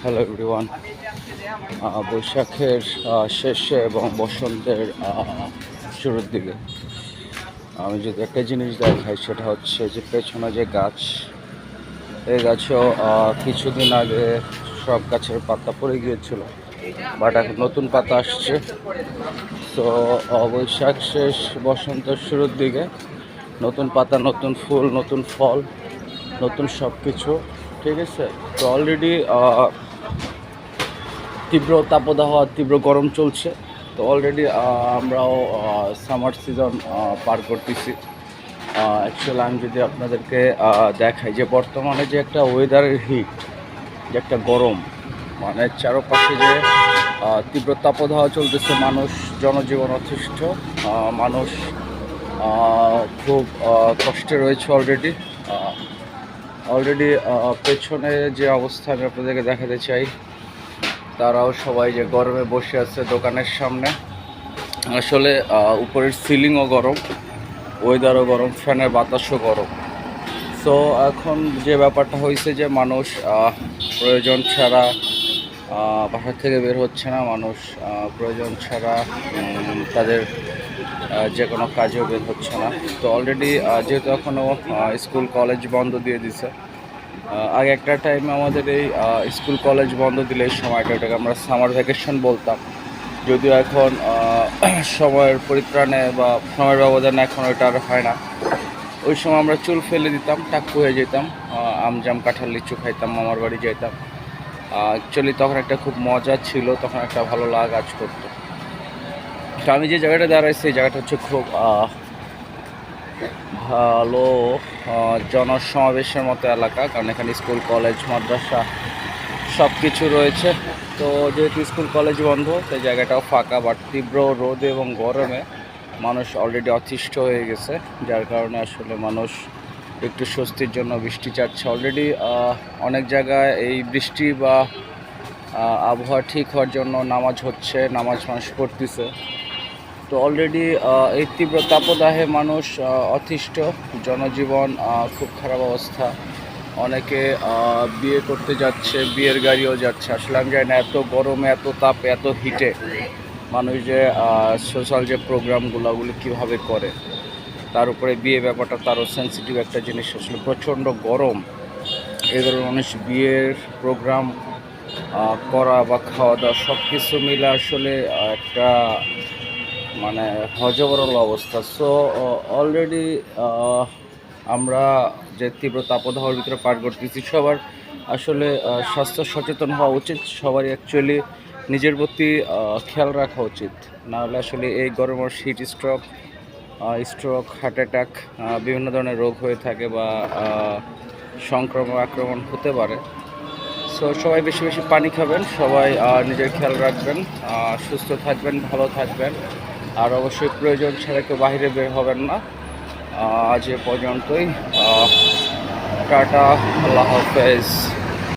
Hello everyone বৈশাখের শেষে এবং বসন্তের শুরুর দিকে। আমি যদি একটা জিনিস দেখাই, সেটা হচ্ছে যে পেছনে যে গাছ, এই গাছেও কিছুদিন আগে সব গাছের পাতা পড়ে গিয়েছিল, বাট এখন নতুন পাতা আসছে। তো বৈশাখ শেষ, বসন্তের শুরুর দিকে, নতুন পাতা, নতুন ফুল, নতুন ফল, নতুন সব কিছু ঠিক আছে? তো অলরেডি তীব্র তাপদাহ, তীব্র গরম চলছে। তো অলরেডি আমরাও সামার সিজন পার করতেছি। অ্যাকচুয়ালি আমি যদি আপনাদেরকে দেখাই যে বর্তমানে যে একটা ওয়েদারের হিট যে একটা গরম মানে চারপাশে যে তীব্র তাপদাহ চলতেছে, মানুষ, জনজীবন অতিষ্ঠ মানুষ খুব কষ্টে রয়েছে অলরেডি অলরেডি পেছনে যে অবস্থা আমি আপনাদেরকে দেখাতে চাই, তারাও সবাই যে গরমে বসে আছে দোকানের সামনে। আসলে উপরের সিলিংও গরম ওয়েদারও গরম, ফ্যানের বাতাসও গরম। সো এখন যে ব্যাপারটা হয়েছে যে মানুষ প্রয়োজন ছাড়া বাসা থেকে বের হচ্ছে না। মানুষ প্রয়োজন ছাড়া তাদের যে কোনো কাজেও বের হচ্ছে না। তো অলরেডি যেহেতু এখনও স্কুল কলেজ বন্ধ দিয়ে দিছে আগে একটা টাইমে আমাদের এই স্কুল কলেজ বন্ধ দিলে এই সময়টা ওটাকে আমরা সামার ভ্যাকেশন বলতাম। যদিও এখন সময়ের পরিত্রাণে বা সময়ের ব্যবধানে এখন ওইটা আর হয় না। ওই সময় আমরা চুল ফেলে দিতাম টাক্কু হয়ে যেতাম আহ, আম জাম কাঁঠাল লিচু খাইতাম মামার বাড়ি যেতাম অ্যাকচুয়ালি তখন একটা খুব মজা ছিল তখন একটা ভালো লাগা কাজ করতো। তো আমি যে জায়গাটা দাঁড়াই, সেই জায়গাটা হচ্ছে খুব ভালো জনসমাবেশের মতো এলাকা। কারণ এখানে স্কুল, কলেজ, মাদ্রাসা সব কিছু রয়েছে। তো যেহেতু স্কুল, কলেজ বন্ধ সেই জায়গাটাও ফাঁকা বাট তীব্র রোদ এবং গরমে মানুষ অলরেডি অতিষ্ঠ হয়ে গেছে। যার কারণে আসলে মানুষ একটু স্বস্তির জন্য বৃষ্টি চাচ্ছে। অলরেডি অনেক জায়গায় এই বৃষ্টি বা আবহাওয়া ঠিক হওয়ার জন্য নামাজ হচ্ছে, নামাজ মানুষ পড়তেছে। তো অলরেডি এই তীব্র তাপদাহে মানুষ অতিষ্ঠ। জনজীবন খুব খারাপ অবস্থা। অনেকে বিয়ে করতে যাচ্ছে, বিয়ের গাড়িও যাচ্ছে। আসলে আমি জানি না, এত গরমে, এত তাপ, এত হিটে মানুষ যে সোশ্যাল যে প্রোগ্রামগুলো ওগুলো কীভাবে করে? তার উপরে বিয়ে ব্যাপারটা তারও সেন্সিটিভ একটা জিনিস। আসলে প্রচণ্ড গরম। এই ধরনের মানুষ বিয়ের প্রোগ্রাম করা বা খাওয়া দাওয়া সব কিছু মিলে আসলে একটা মানে হজবরল অবস্থা। সো অলরেডি আমরা যে তীব্র তাপদাহর ভিতরে পার করতেছি, সবার আসলে স্বাস্থ্য সচেতন হওয়া উচিত, সবারই অ্যাকচুয়ালি নিজের প্রতি খেয়াল রাখা উচিত। নাহলে আসলে এই গরমের heat stroke stroke heart attack বিভিন্ন ধরনের রোগ হয়ে থাকে বা সংক্রমণ, আক্রমণ হতে পারে। সো সবাই বেশি বেশি পানি খাবেন, সবাই নিজের খেয়াল রাখবেন সুস্থ থাকবেন, ভালো থাকবেন। আর অবশ্যই প্রয়োজন ছাড়া কেউ বাহিরে বের হবেন না। আজ এ পর্যন্তই। টাটা, আল্লাহ হাফেজ।